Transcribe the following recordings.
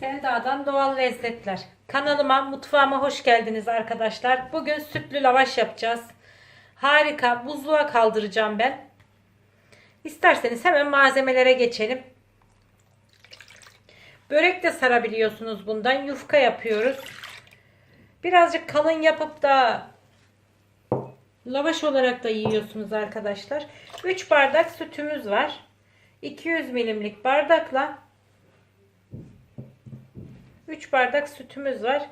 Selda'dan Doğal Lezzetler. Kanalıma, mutfağıma hoş geldiniz arkadaşlar. Bugün sütlü lavaş yapacağız. Harika. Buzluğa kaldıracağım ben. İsterseniz hemen malzemelere geçelim. Börek de sarabiliyorsunuz bundan. Yufka yapıyoruz. Birazcık kalın yapıp da lavaş olarak da yiyorsunuz arkadaşlar. 3 bardak sütümüz var. 200 milimlik bardakla 3 bardak sütümüz var.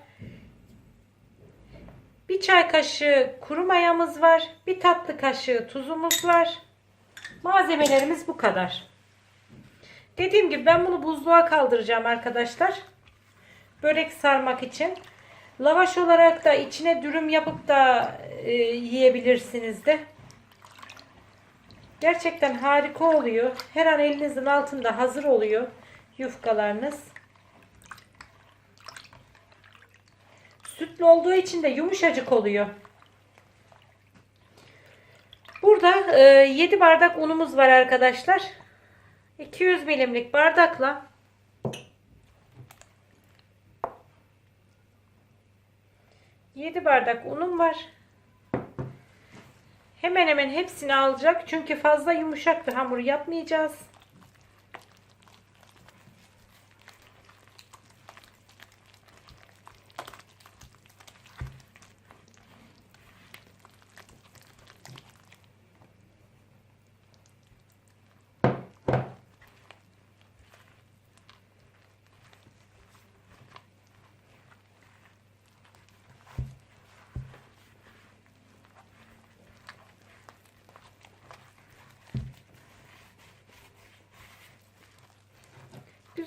Bir çay kaşığı kuru mayamız var. Bir tatlı kaşığı tuzumuz var. Malzemelerimiz bu kadar. Dediğim gibi ben bunu buzluğa kaldıracağım arkadaşlar. Börek sarmak için. Lavaş olarak da içine dürüm yapıp da e, yiyebilirsiniz de. Gerçekten harika oluyor. Her an elinizin altında hazır oluyor yufkalarınız. Sütlü olduğu için de yumuşacık oluyor. Burada e, 7 bardak unumuz var arkadaşlar. 200 milimlik bardakla Yedi bardak unum var. Hemen hemen hepsini alacak. Çünkü fazla yumuşak bir hamur yapmayacağız.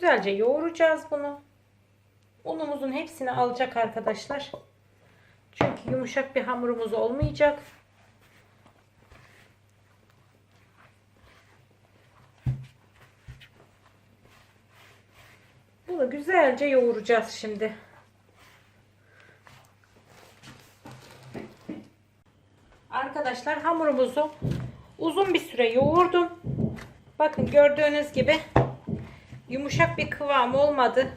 Güzelce yoğuracağız bunu. Unumuzun hepsini alacak arkadaşlar. Çünkü yumuşak bir hamurumuz olmayacak. Bunu güzelce yoğuracağız şimdi. Arkadaşlar hamurumuzu uzun bir süre yoğurdum. Bakın gördüğünüz gibi yumuşak bir kıvam olmadı.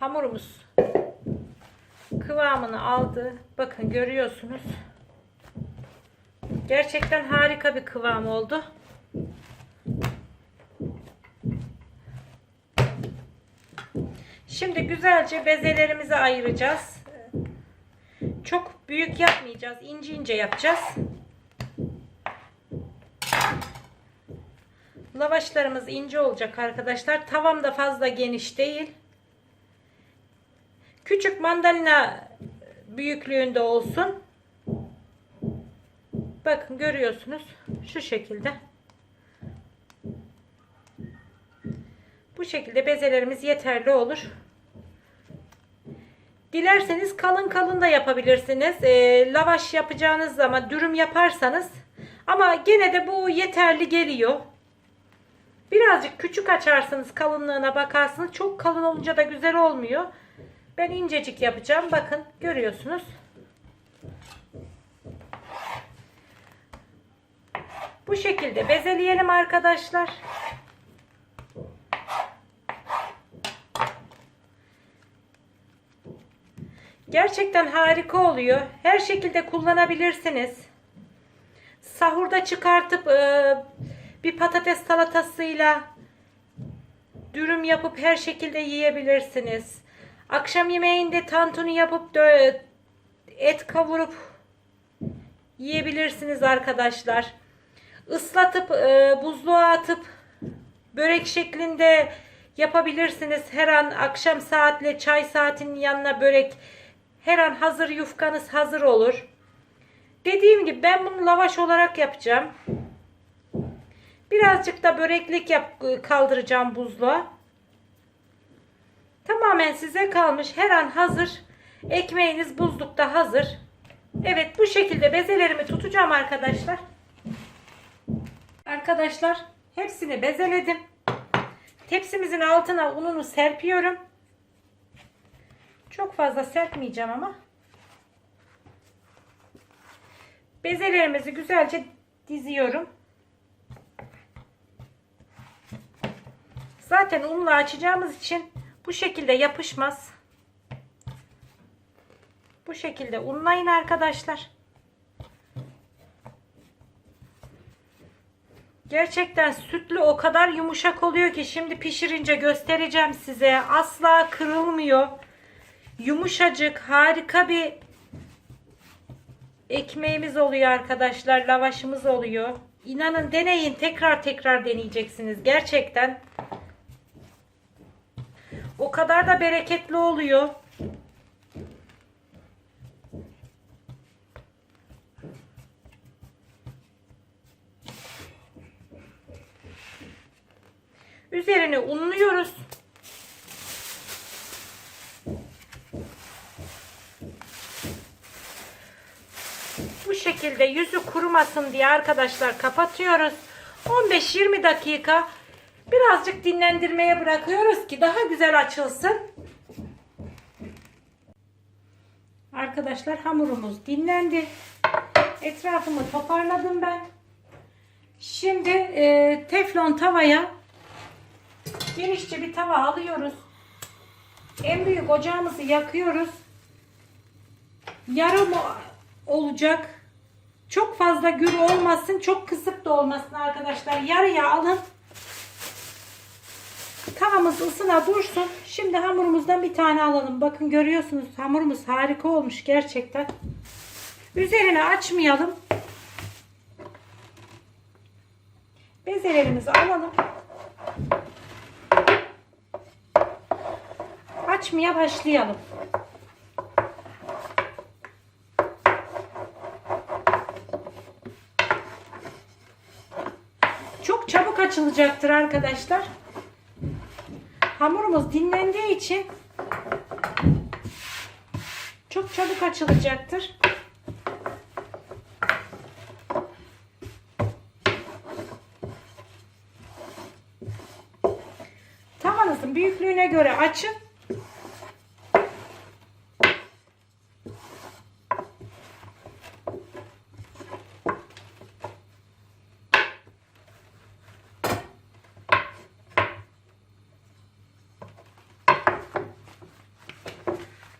Hamurumuz kıvamını aldı. Bakın görüyorsunuz. Gerçekten harika bir kıvam oldu. Şimdi güzelce bezelerimizi ayıracağız. Çok büyük yapmayacağız. İnce ince yapacağız. Lavaşlarımız ince olacak arkadaşlar. Tavam da fazla geniş değil. Küçük mandalina büyüklüğünde olsun. Bakın görüyorsunuz. Şu şekilde. Bu şekilde bezelerimiz yeterli olur. Dilerseniz kalın kalın da yapabilirsiniz. E, lavaş yapacağınız zaman dürüm yaparsanız ama gene de bu yeterli geliyor. Birazcık küçük açarsınız kalınlığına bakarsınız. Çok kalın olunca da güzel olmuyor. Ben incecik yapacağım. Bakın görüyorsunuz. Bu şekilde bezeleyelim arkadaşlar. Gerçekten harika oluyor. Her şekilde kullanabilirsiniz. Sahurda çıkartıp e, bir patates salatasıyla dürüm yapıp her şekilde yiyebilirsiniz. Akşam yemeğinde tantuni yapıp et kavurup yiyebilirsiniz arkadaşlar. Islatıp e, buzluğa atıp börek şeklinde yapabilirsiniz. Her an akşam saatle çay saatinin yanına börek her an hazır yufkanız hazır olur. Dediğim gibi ben bunu lavaş olarak yapacağım. Birazcık da böreklik yap kaldıracağım buzluğa. Tamamen size kalmış. Her an hazır. Ekmeğiniz buzlukta hazır. Evet bu şekilde bezelerimi tutacağım arkadaşlar. Arkadaşlar hepsini bezeledim. Tepsimizin altına ununu serpiyorum. Çok fazla serpmeyeceğim ama. Bezelerimizi güzelce diziyorum. Zaten unla açacağımız için bu şekilde yapışmaz. Bu şekilde unlayın arkadaşlar. Gerçekten sütlü o kadar yumuşak oluyor ki şimdi pişirince göstereceğim size. Asla kırılmıyor. Yumuşacık, harika bir ekmeğimiz oluyor arkadaşlar. Lavaşımız oluyor. İnanın deneyin. Tekrar tekrar deneyeceksiniz. Gerçekten. O kadar da bereketli oluyor. Üzerini unluyoruz. Bu şekilde yüzü kurumasın diye arkadaşlar kapatıyoruz. 15-20 dakika birazcık dinlendirmeye bırakıyoruz ki daha güzel açılsın. Arkadaşlar hamurumuz dinlendi. Etrafımı toparladım ben. Şimdi e, teflon tavaya genişçe bir tava alıyoruz. En büyük ocağımızı yakıyoruz. Yarım olacak. Çok fazla gür olmasın, çok kısık da olmasın arkadaşlar. Yarıya alın. Tavamız ısına dursun. Şimdi hamurumuzdan bir tane alalım. Bakın görüyorsunuz hamurumuz harika olmuş gerçekten. Üzerine açmayalım. Bezelerimizi alalım. Açmaya başlayalım. Çok çabuk açılacaktır arkadaşlar. Hamurumuz dinlendiği için çok çabuk açılacaktır. Tavanızın büyüklüğüne göre açın.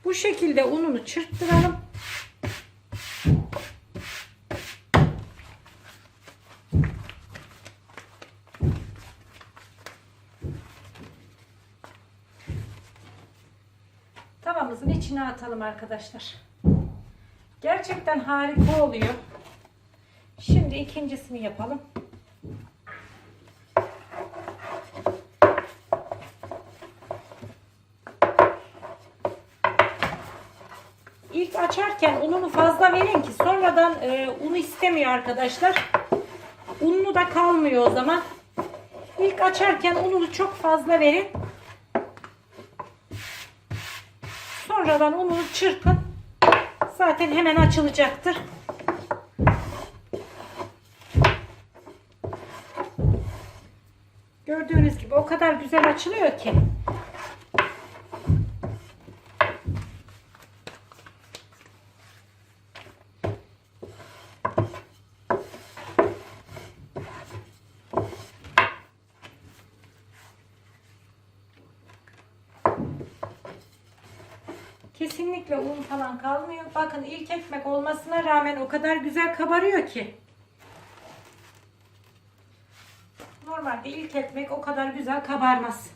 Bu şekilde ununu çırptıralım. Tavamızın içine atalım arkadaşlar. Gerçekten harika oluyor. Şimdi ikincisini yapalım. İlk açarken ununu fazla verin ki sonradan e, unu istemiyor arkadaşlar. Unlu da kalmıyor o zaman. İlk açarken ununu çok fazla verin. Sonradan ununu çırpın. Zaten hemen açılacaktır. Gördüğünüz gibi o kadar güzel açılıyor ki. Kesinlikle un falan kalmıyor. Bakın ilk ekmek olmasına rağmen o kadar güzel kabarıyor ki. Normalde ilk ekmek o kadar güzel kabarmaz.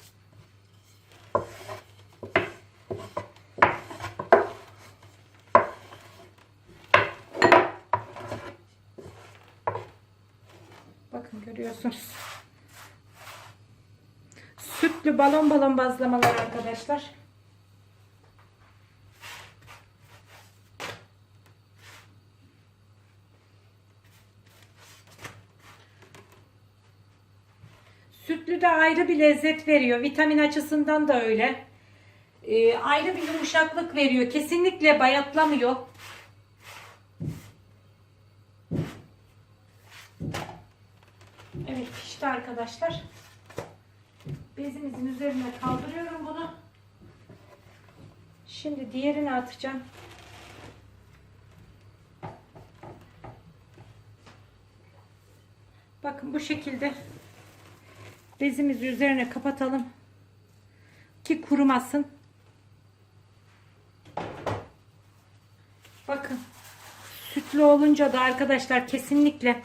Bakın görüyorsunuz. Sütlü balon balon bazlamalar arkadaşlar. Sütlü de ayrı bir lezzet veriyor. Vitamin açısından da öyle. Ee, ayrı bir yumuşaklık veriyor. Kesinlikle bayatlamıyor. Evet pişti arkadaşlar. Bezimizin üzerine kaldırıyorum bunu. Şimdi diğerini atacağım. Bakın bu şekilde bezimizi üzerine kapatalım. kurumasın. Bakın. Sütlü olunca da arkadaşlar kesinlikle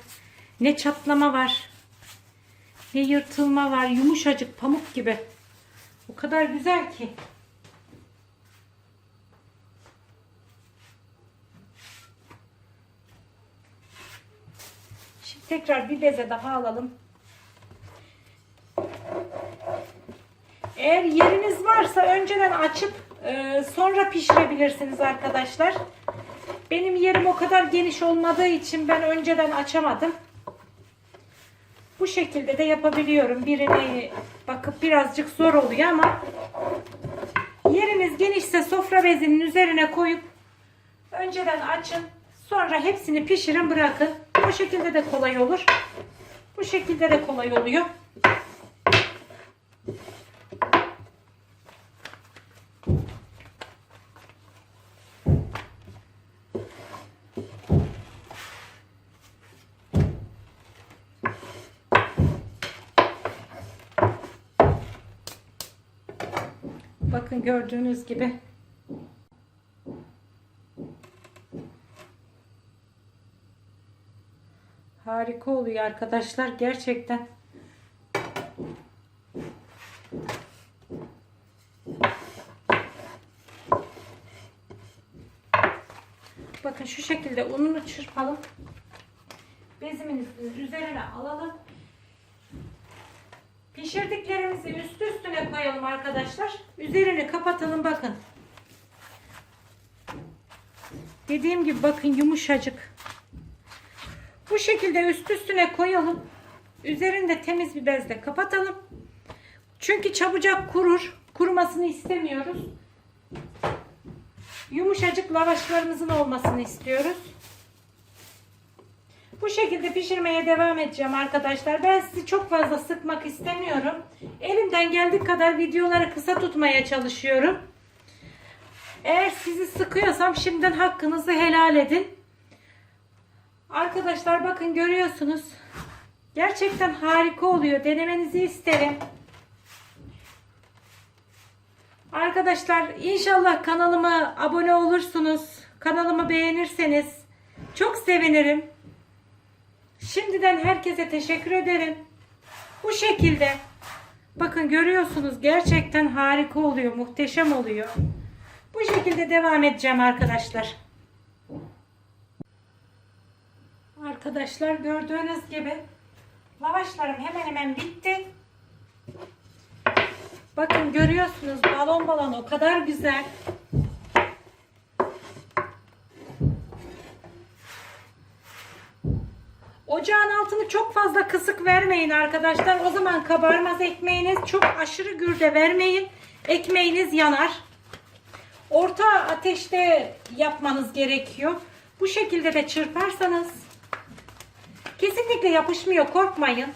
ne çatlama var ne yırtılma var. Yumuşacık pamuk gibi. O kadar güzel ki. Şimdi tekrar bir beze daha alalım. Eğer yeriniz varsa önceden açıp e, sonra pişirebilirsiniz arkadaşlar. Benim yerim o kadar geniş olmadığı için ben önceden açamadım. Bu şekilde de yapabiliyorum. Birine bakıp birazcık zor oluyor ama yeriniz genişse sofra bezinin üzerine koyup önceden açın. Sonra hepsini pişirin bırakın. Bu şekilde de kolay olur. Bu şekilde de kolay oluyor. Bakın gördüğünüz gibi. Harika oluyor arkadaşlar gerçekten. Bakın şu şekilde ununu çırpalım. Bezimizin üzerine alalım. Pişirdiklerimizi üst üstüne koyalım arkadaşlar. Üzerini kapatalım bakın. Dediğim gibi bakın yumuşacık. Bu şekilde üst üstüne koyalım. Üzerini de temiz bir bezle kapatalım. Çünkü çabucak kurur. Kurumasını istemiyoruz. Yumuşacık lavaşlarımızın olmasını istiyoruz. Bu şekilde pişirmeye devam edeceğim arkadaşlar. Ben sizi çok fazla sıkmak istemiyorum. Elimden geldiği kadar videoları kısa tutmaya çalışıyorum. Eğer sizi sıkıyorsam şimdiden hakkınızı helal edin. Arkadaşlar bakın görüyorsunuz. Gerçekten harika oluyor. Denemenizi isterim. Arkadaşlar inşallah kanalıma abone olursunuz. Kanalımı beğenirseniz çok sevinirim. Şimdiden herkese teşekkür ederim. Bu şekilde. Bakın görüyorsunuz gerçekten harika oluyor. Muhteşem oluyor. Bu şekilde devam edeceğim arkadaşlar. Arkadaşlar gördüğünüz gibi lavaşlarım hemen hemen bitti. Bakın görüyorsunuz balon balon o kadar güzel. Ocağın altını çok fazla kısık vermeyin arkadaşlar. O zaman kabarmaz ekmeğiniz. Çok aşırı gürde vermeyin. Ekmeğiniz yanar. Orta ateşte yapmanız gerekiyor. Bu şekilde de çırparsanız kesinlikle yapışmıyor. Korkmayın.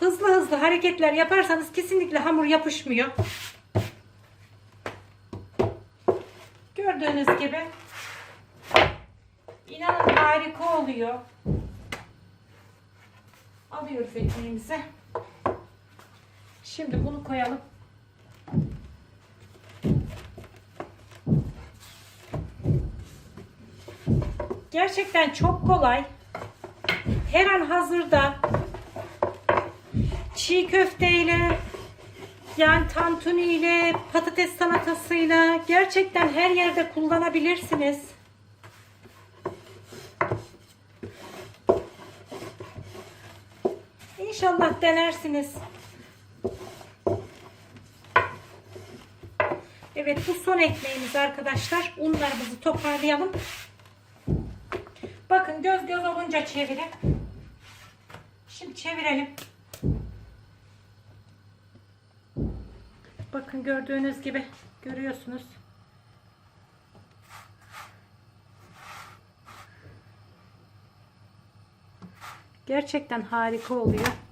Hızlı hızlı hareketler yaparsanız kesinlikle hamur yapışmıyor. Gördüğünüz gibi inanın harika oluyor. Alıyoruz ekmeğimizi. Şimdi bunu koyalım. Gerçekten çok kolay. Her an hazırda. Çiğ köfteyle, yani tantuni ile, patates salatasıyla gerçekten her yerde kullanabilirsiniz. İnşallah denersiniz. Evet bu son ekmeğimiz arkadaşlar. Unlarımızı toparlayalım. Bakın göz göz olunca çevirin. Şimdi çevirelim. Bakın gördüğünüz gibi görüyorsunuz. Gerçekten harika oluyor.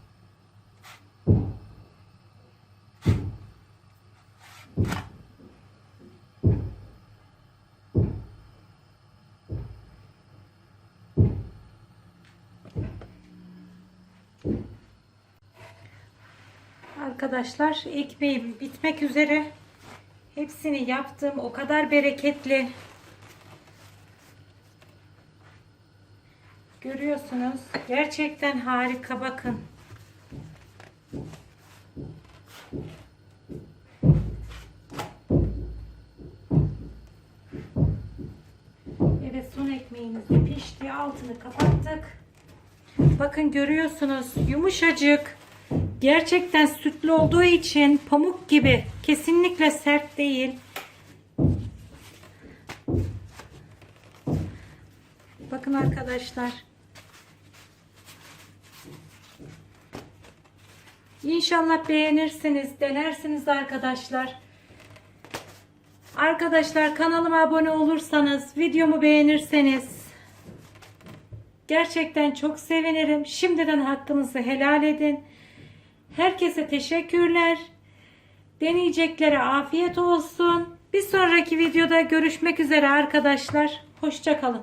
Arkadaşlar ekmeğim bitmek üzere. Hepsini yaptım. O kadar bereketli. Görüyorsunuz. Gerçekten harika bakın. Evet son ekmeğimiz de pişti. Altını kapattık. Bakın görüyorsunuz yumuşacık. Gerçekten sütlü olduğu için pamuk gibi. Kesinlikle sert değil. Bakın arkadaşlar. İnşallah beğenirsiniz, denersiniz arkadaşlar. Arkadaşlar kanalıma abone olursanız, videomu beğenirseniz gerçekten çok sevinirim. Şimdiden hakkınızı helal edin. Herkese teşekkürler. Deneyeceklere afiyet olsun. Bir sonraki videoda görüşmek üzere arkadaşlar. Hoşçakalın.